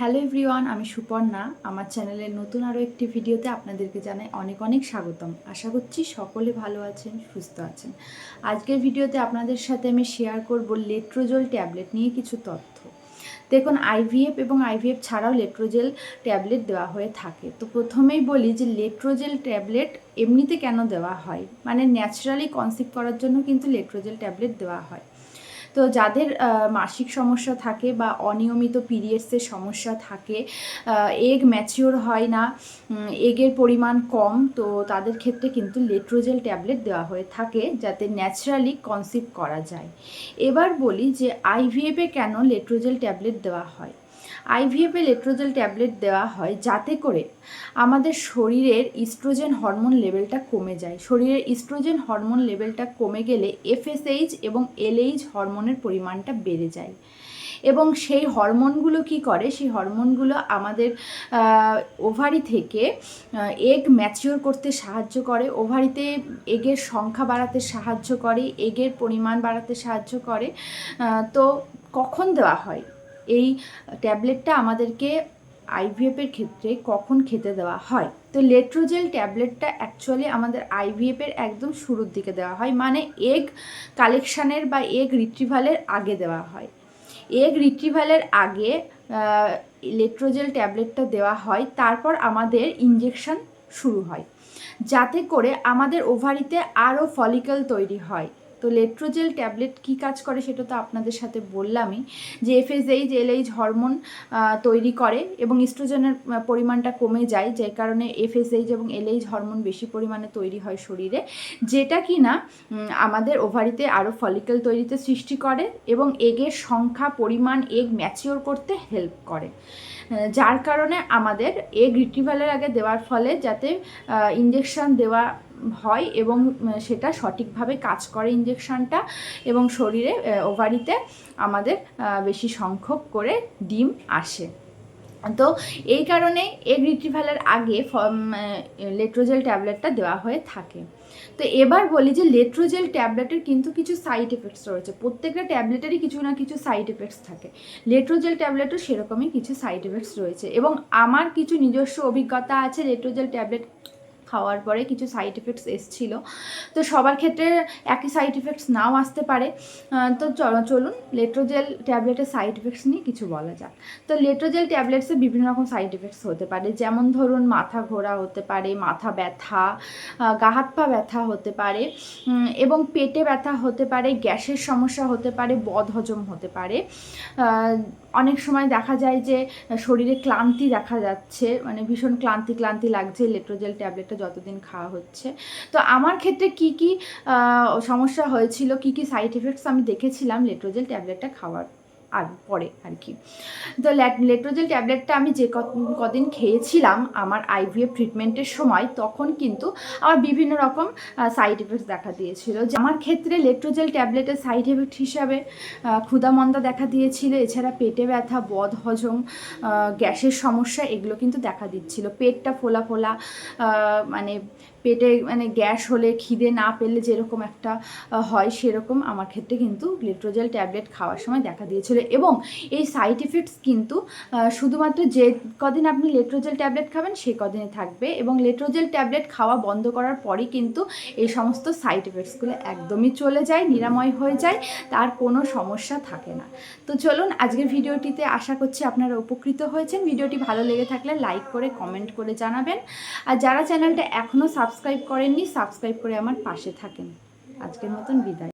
Hello everyone, আমি সুপর্ণা। আমার চ্যানেলের নতুন আরও একটি ভিডিওতে আপনাদেরকে জানাই অনেক অনেক স্বাগতম। আশা করছি সকলে ভালো আছেন, সুস্থ আছেন। আজকের ভিডিওতে আপনাদের সাথে আমি শেয়ার করব লেট্রোজল ট্যাবলেট নিয়ে কিছু তথ্য। দেখুন আইভিএফ এবং আইভিএফ ছাড়াও লেট্রোজেল ট্যাবলেট দেওয়া হয়ে থাকে। তো প্রথমেই বলি যে লেট্রোজেল ট্যাবলেট এমনিতে কেন দেওয়া হয়? মানে ন্যাচারালি কনসিভ করার জন্য কিন্তু লেট্রোজেল ট্যাবলেট দেওয়া হয়। তো যাদের মাসিক সমস্যা থাকে বা অনিয়মিত পিরিয়ডসের সমস্যা থাকে এগ ম্যাচিওর হয় না এগের পরিমাণ কম, তো তাদের ক্ষেত্রে কিন্তু লেট্রোজেল ট্যাবলেট দেওয়া হয়ে থাকে যাতে ন্যাচারালি কনসিভ করা যায়। এবার বলি যে আইভিএফে কেন লেট্রোজেল ট্যাবলেট দেওয়া হয়। আইভিএফে লেট্রোজেল ট্যাবলেট দেওয়া হয় যাতে করে আমাদের শরীরের ইস্ট্রোজেন হরমোন লেভেলটা কমে যায়। শরীরের ইস্ট্রোজেন হরমোন লেভেলটা কমে গেলে এফএসএইচ এবং এলএইচ হরমোনের পরিমাণটা বেড়ে যায়। এবং সেই হরমোনগুলো কি করে? সেই হরমোনগুলো আমাদের ওভারি থেকে এগ ম্যাচিওর করতে সাহায্য করে। ওভারিতে এগের সংখ্যা বাড়াতে সাহায্য করে, এগের পরিমাণ বাড়াতে সাহায্য করে। তো কখন দেওয়া হয়? এই ট্যাবলেটটা আমাদেরকে আইভিএফের ক্ষেত্রে কখন খেতে দেওয়া হয়? তো লেট্রোজেল ট্যাবলেটটা অ্যাকচুয়ালি আমাদের আইভিএফের একদম শুরুর দিকে দেওয়া হয় মানে এগ কালেকশানের বা এগ রিট্রিভালের আগে দেওয়া হয়। এগ রিট্রিভালের আগে লেট্রোজেল ট্যাবলেটটা দেওয়া হয়, তারপর আমাদের ইঞ্জেকশন শুরু হয়। যাতে করে আমাদের ওভারিতে আরও ফলিকল তৈরি হয়। তো লেট্রোজেল ট্যাবলেট কি কাজ করে সেটা তো আপনাদের সাথে বললামই, যে এফএসএইচ এলএইচ হরমোন তৈরি করে এবং ইস্ট্রোজেনের পরিমাণটা কমে যায়, যে কারণে এফএসএইচ এবং এলএইচ হরমোন বেশি পরিমাণে তৈরি হয় শরীরে, যেটা কি না আমাদের ওভারিতে আরও ফলিকল তৈরিতে সৃষ্টি করে এবং এগের সংখ্যা, পরিমাণ, এগ ম্যাচিওর করতে হেল্প করে। যার কারণে আমাদের এগ রিট্রিভালের আগে দেওয়ার ফলে যাতে ইঞ্জেকশন দেওয়া হয় এবং সেটা সঠিকভাবে কাজ করে ইঞ্জেকশনটা এবং শরীরে ওভারিতে আমাদের বেশি সংখ্যক করে ডিম আসে। তো এই কারণে এগ রিট্রিভালের আগে লেট্রোজেল ট্যাবলেটটা দেওয়া হয়ে থাকে। তো এবার বলি যে লেট্রোজেল ট্যাবলেটের কিন্তু কিছু সাইড এফেক্টস রয়েছে। প্রত্যেকটা ট্যাবলেটেরই কিছু না কিছু সাইড এফেক্টস থাকে। লেট্রোজেল ট্যাবলেটও সেরকমই কিছু সাইড এফেক্টস রয়েছে এবং আমার কিছু নিজস্ব অভিজ্ঞতা আছে লেট্রোজেল ট্যাবলেট খাওয়ার পরে কিছু সাইড এফেক্টস এসছিল। তো সবার ক্ষেত্রে একই সাইড এফেক্টস নাও আসতে পারে। তো চলুন লেট্রোজেল ট্যাবলেটের সাইড এফেক্টস নিয়ে কিছু বলা যাক। তো লেট্রোজেল ট্যাবলেটসে বিভিন্ন রকম সাইড এফেক্টস হতে পারে। যেমন ধরুন মাথা ঘোরা হতে পারে, মাথা ব্যথা গা হাত পা ব্যথা হতে পারে এবং পেটে ব্যথা হতে পারে, গ্যাসের সমস্যা হতে পারে, বদহজম হতে পারে। অনেক সময় দেখা যায় যে, শরীরে ক্লান্তি দেখা যাচ্ছে মানে ভীষণ ক্লান্তি ক্লান্তি লাগছে ইলেকট্রোজেল ট্যাবলেটটা যতদিন খাওয়া হচ্ছে। তো আমার ক্ষেত্রে কি কি সমস্যা হয়েছিল, কি কি সাইড এফেক্টস আমি দেখেছিলাম লেট্রোজেল ট্যাবলেটটা খাওয়ার? আর পরে আর কি। তো লেট্রোজেল ট্যাবলেটটা আমি যে কদিন খেয়েছিলাম আমার আইভিএফ ট্রিটমেন্টের সময় তখন কিন্তু আমার বিভিন্ন রকম সাইড এফেক্টস দেখা দিয়েছিল। যে আমার ক্ষেত্রে লেট্রোজেল ট্যাবলেটের সাইড এফেক্ট হিসাবে আহ, ক্ষুধামন্দা দেখা দিয়েছিল এছাড়া পেটে ব্যথা বদ হজম গ্যাসের সমস্যা এগুলো কিন্তু দেখা দিচ্ছিল। পেটটা ফোলা ফোলা মানে পেটে মানে গ্যাস হলে, খিদে না পেলে যেরকম একটা হয় সেরকম আমার ক্ষেত্রে কিন্তু লেট্রোজেল ট্যাবলেট খাওয়ার সময় দেখা দিয়েছিল। এবং এই সাইড এফেক্টস কিন্তু শুধুমাত্র যে কদিন আপনি লেট্রোজেল ট্যাবলেট খাবেন সেই কদিনই থাকবে। এবং লেট্রোজেল ট্যাবলেট খাওয়া বন্ধ করার পরই কিন্তু এই সমস্ত সাইড এফেক্টসগুলো একদমই চলে যায়, নিরাময় হয়ে যায়, তার কোনো সমস্যা থাকে না। তো চলুন আজকের ভিডিওটিতে আশা করছি আপনারা উপকৃত হয়েছেন। ভিডিওটি ভালো লেগে থাকলে লাইক করে কমেন্ট করে জানাবেন। আর যারা চ্যানেলটা এখনও সাবস্ক্রাইব করেননি সাবস্ক্রাইব করে আমার পাশে থাকেন। আজকের মতন বিদায়।